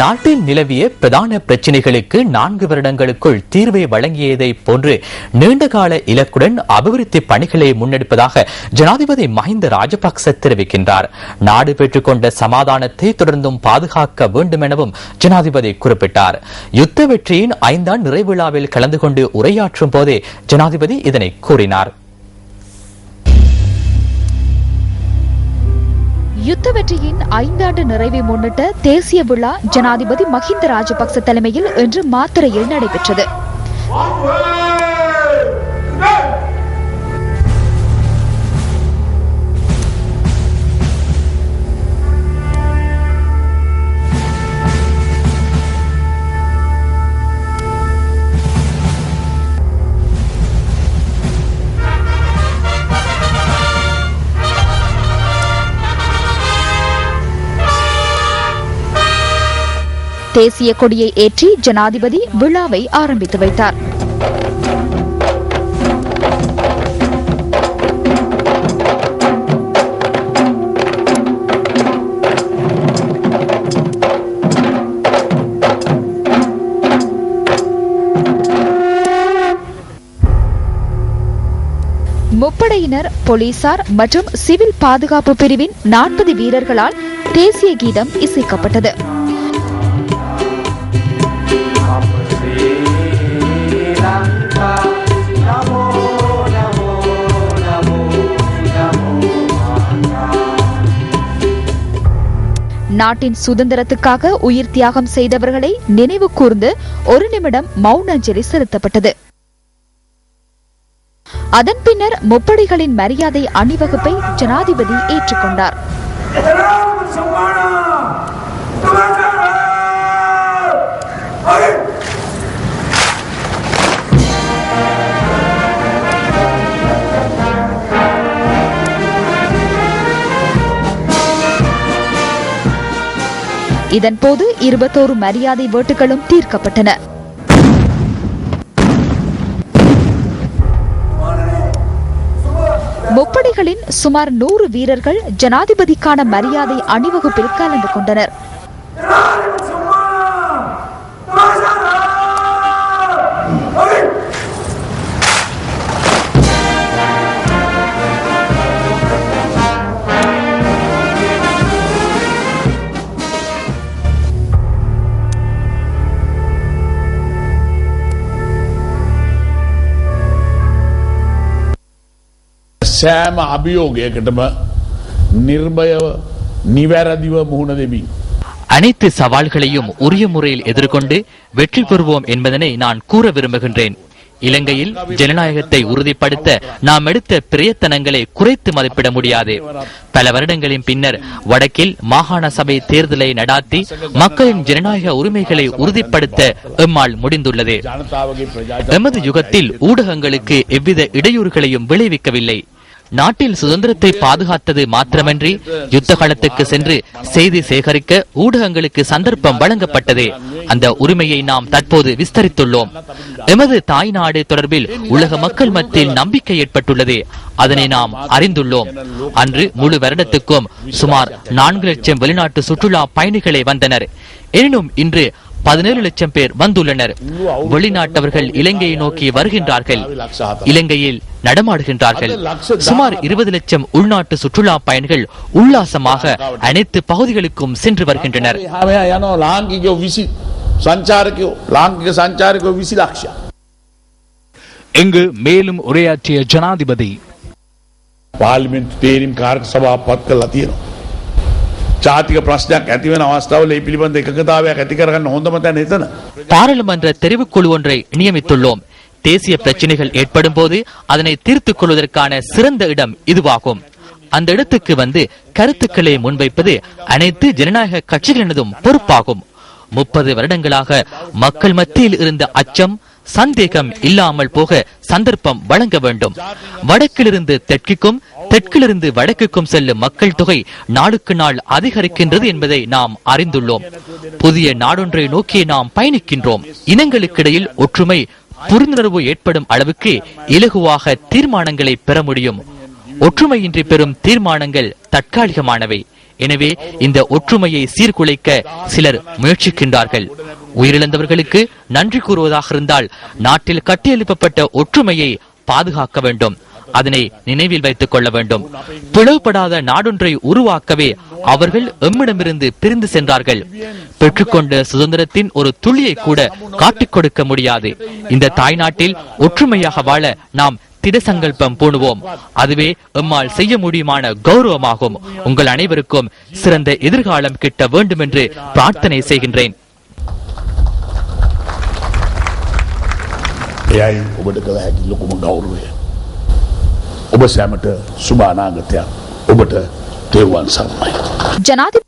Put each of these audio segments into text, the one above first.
நாட்டில் நிலவிய பிரதான பிரச்சினைகளுக்கு நான்கு வருடங்களுக்குள் தீர்வை வழங்கியதை போன்று நீண்டகால இலக்குடன் அபிவிருத்தி பணிகளை முன்னெடுப்பதாக ஜனாதிபதி மஹிந்த ராஜபக்ச தெரிவிக்கின்றார். நாடு பெற்றுக்கொண்ட சமாதானத்தை தொடர்ந்தும் பாதுகாக்க வேண்டும் எனவும் ஜனாதிபதி குறிப்பிட்டார். யுத்த வெற்றியின் ஐந்தாண்டு நிறைவிழாவில் கலந்து கொண்டு உரையாற்றும் போதே ஜனாதிபதி இதனை கூறினார். யுத்த வெற்றியின் ஐந்தாண்டு நிறைவை முன்னிட்ட தேசிய விழா ஜனாதிபதி மஹிந்த ராஜபக்ச தலைமையில் இன்று மாத்திரையில் நடைபெற்றது. தேசிய கொடியை ஏற்றி ஜனாதிபதி விழாவை ஆரம்பித்து வைத்தார். முப்படையினர் போலீசார் மற்றும் சிவில் பாதுகாப்பு பிரிவின் நாற்பது வீரர்களால் தேசிய கீதம் இசைக்கப்பட்டது. நாட்டின் சுதந்திரத்துக்காக உயிர் தியாகம் செய்தவர்களை நினைவு கூர்ந்து ஒரு நிமிடம் மௌன அஞ்சலி செலுத்தப்பட்டது. அதன் பின்னர் முப்படைகளின் மரியாதை அணிவகுப்பை ஜனாதிபதி ஏற்றுக்கொண்டார். இதன்போது இருபத்தோரு மரியாதை வேட்டுகளும் தீர்க்கப்பட்டன. முப்படைகளின் சுமார் நூறு வீரர்கள் ஜனாதிபதிக்கான மரியாதை அணிவகுப்பில் கலந்து கொண்டனர். සෑම අභියෝගයකටම නිර්භයව නිවැරදිව මුහුණ දෙමින්. அனைத்து சவால்களையும் உரிய முறையில் எதிர்கொண்டு வெற்றி பெறுவோம் என்பதனை நான் கூற விரும்புகின்றேன் இலங்கையில் ஜனநாயகத்தை உறுதிப்படுத்த நாம் எடுத்த பிரயத்தனங்களை குறைத்து மதிப்பிட முடியாது பல வருடங்களின் பின்னர் வடக்கில் மாகாண சபை தேர்தலை நடாத்தி மக்களின் ஜனநாயக உரிமைகளை உறுதிப்படுத்த எம்மால் முடிந்துள்ளது ජනතාවගේ ප්‍රජා எமது யுகத்தில் ஊடகங்களுக்கு எவ்வித இடையூறுகளையும் விளைவிக்கவில்லை நாட்டில் சுதந்திரத்தை பாதுகாத்தது மாத்திரமன்றி யுத்த சென்று செய்தி சேகரிக்க ஊடகங்களுக்கு சந்தர்ப்பம் வழங்கப்பட்டது. அந்த உரிமையை நாம் தற்போது விஸ்தரித்துள்ளோம். எமது தாய் நாடு தொடர்பில் உலக மக்கள் மத்தியில் நம்பிக்கை ஏற்பட்டுள்ளது. அதனை நாம் அறிந்துள்ளோம். அன்று முழு வருடத்துக்கும் சுமார் நான்கு லட்சம் வெளிநாட்டு சுற்றுலா பயணிகளை வந்தனர். எனினும் இன்று பதினேழு லட்சம் பேர் வந்துள்ளனர். வெளிநாட்டவர்கள் இலங்கையை நோக்கி வருகின்றார்கள். இலங்கையில் நடமாடுகின்றார்கள். சுமார் இருபது லட்சம் உள்நாட்டு சுற்றுலா பயணிகள் உல்லாசமாக அனைத்து பகுதிகளுக்கும் சென்று வருகின்றனர். இங்கு மேலும் உரையாற்றிய ஜனாதிபதி பார்லிமெண்ட் தேரிம் காரக சபா பத்கல் ජාතික ප්‍රශ්නයක් ඇතිවෙන අවස්ථාවල ඒ පිළිබඳ එකතාවයක් ඇති කරගන්න හොඳම තැන එතන. பாராளுமன்ற தெரிவுக்குழு ஒன்றை நியமித்துள்ளோம் தேசிய பிரச்சனைகள் ஏற்படும் போது அதனை தீர்த்துக் கொள்வதற்கான சிறந்த இடம் இதுவாகும் அந்த இடத்துக்கு வந்து கருத்துக்களை முன்வைப்பது அனைத்து ஜனநாயக கட்சிகளினதும் பொறுப்பாகும் முப்பது வருடங்களாக மக்கள் மத்தியில் இருந்த அச்சம் சந்தேகம் இல்லாமல் போக சந்தர்ப்பம் வழங்க வேண்டும் வடக்கிலிருந்து தெற்குக்கும் தெற்கிலிருந்து வடக்குக்கும் செல்லும் மக்கள் தொகை நாளுக்கு நாள் அதிகரிக்கின்றது என்பதை நாம் அறிந்துள்ளோம். புதிய நாடொன்றை நோக்கி நாம் பயணிக்கின்றோம். இனங்களுக்கிடையில் ஒற்றுமை புரிந்துணர்வு ஏற்படும் அளவுக்கு இலகுவாக தீர்மானங்களை பெற முடியும். ஒற்றுமையின்றி பெறும் தீர்மானங்கள் தற்காலிகமானவை. எனவே இந்த ஒற்றுமையை சீர்குலைக்க சிலர் முயற்சிக்கின்றார்கள். உயிரிழந்தவர்களுக்கு நன்றி கூறுவதாக இருந்தால் நாட்டில் கட்டியெழுப்பப்பட்ட ஒற்றுமையை பாதுகாக்க வேண்டும். அதனை நினைவில் வைத்துக் கொள்ள வேண்டும் பிளவுபடாத நாடொன்றை உருவாக்கவே அவர்கள் எம்மிடமிருந்து பிரிந்து சென்றார்கள் பெற்றுக்கொண்ட சுதந்திரத்தின் ஒரு துளியை கூட காட்டிக் கொடுக்க முடியாது இந்த தாய்நாட்டில் ஒற்றுமையாக வாழ நாம் திடசங்கல்பம் பூணுவோம் அதுவே எம்மால் செய்ய முடியுமான கௌரவமாகும் உங்கள் அனைவருக்கும் சிறந்த எதிர்காலம் கிட்ட வேண்டும் என்று பிரார்த்தனை செய்கின்றேன் එයයි ඔබට කළ හැකි ලොකුම ගෞරවය. ඔබ සැමට සුභානාගතයක් ඔබට තෙරුවන් සරණයි. ஜனாதிபதி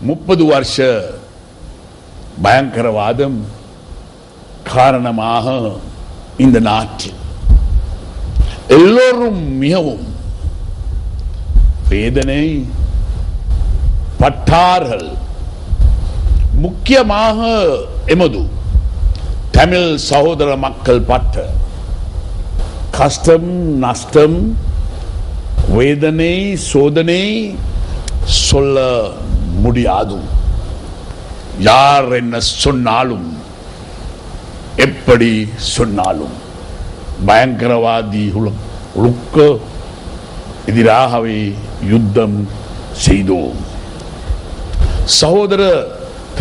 முப்பது வருஷ பயங்கரவாதம் காரணமாக இந்த நாட்டில் எல்லோரும் மிகவும் வேதனை பட்டார்கள் முக்கியமாக எமது தமிழ் சகோதர மக்கள் பார்த்த கஷ்டம் நஷ்டம் வேதனை சோதனை சொல்ல முடியாது. யார் என்ன சொன்னாலும் எப்படி சொன்னாலும் பயங்கரவாதிகளுக்கு எதிராகவே யுத்தம் செய்தோம். சகோதர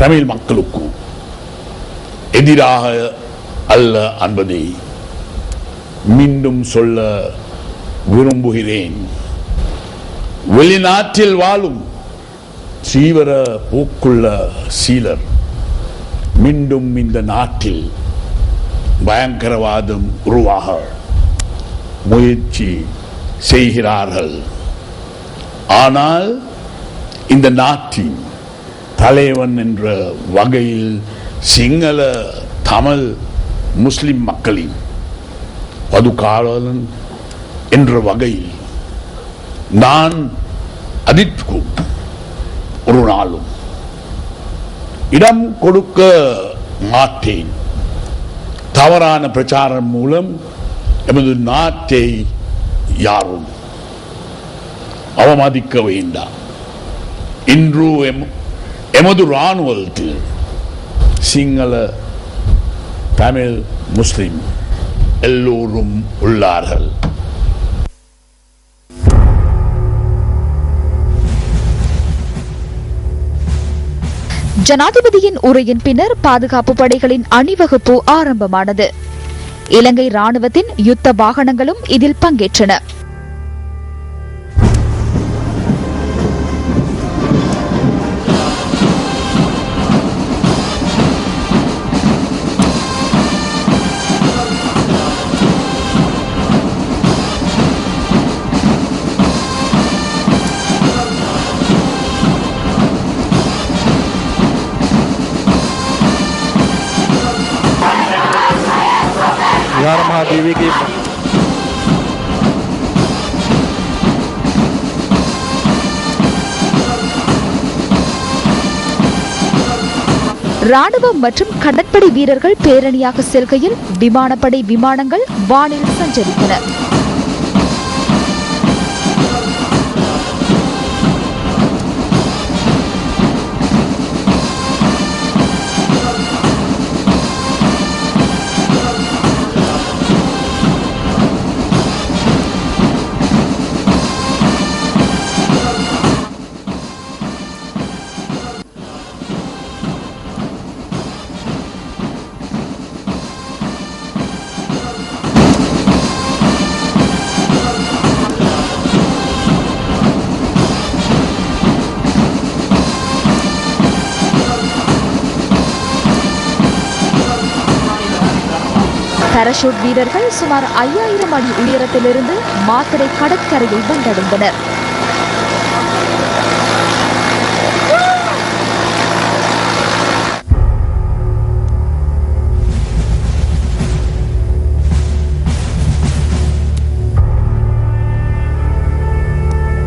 தமிழ் மக்களுக்கும் எதிராக அல்ல என்பதை மீண்டும் சொல்ல விரும்புகிறேன். வெளிநாட்டில் வாழும் சீவர போக்குள்ள சீலர். மீண்டும் இந்த நாட்டில் பயங்கரவாதம் உருவாக முயற்சி செய்கிறார்கள். ஆனால் இந்த நாட்டின் தலைவன் என்ற வகையில் சிங்கள தமிழ் முஸ்லிம் மக்களின் பதுக்காவலன் என்ற வகையில் நான் அதிர்க்கும் ஒரு நாளும் இடம் கொடுக்க மாட்டேன். தவறான பிரச்சாரம் மூலம் எமது நாட்டை யாரும் அவமதிக்க வேண்டாம். இன்று எம்- எமது இராணுவத்தில் சிங்கள தமிழ் முஸ்லிம் எல்லோரும் உள்ளார்கள். ஜனாதிபதியின் உரையின் பின்னர் பாதுகாப்பு படைகளின் அணிவகுப்பு ஆரம்பமானது. இலங்கை ராணுவத்தின் யுத்த வாகனங்களும் இதில் பங்கேற்றன. या महादेवी की ராணுவம் மற்றும் கடற்படை வீரர்கள் பேரணியாக செல்கையில் விமானப்படை விமானங்கள் வானில் சஞ்சரித்தன. பாராசூட் வீரர்கள் சுமார் ஐயாயிரம் அடி உயரத்திலிருந்து மாத்தறை கடற்கரையை வந்தடைந்தனர்.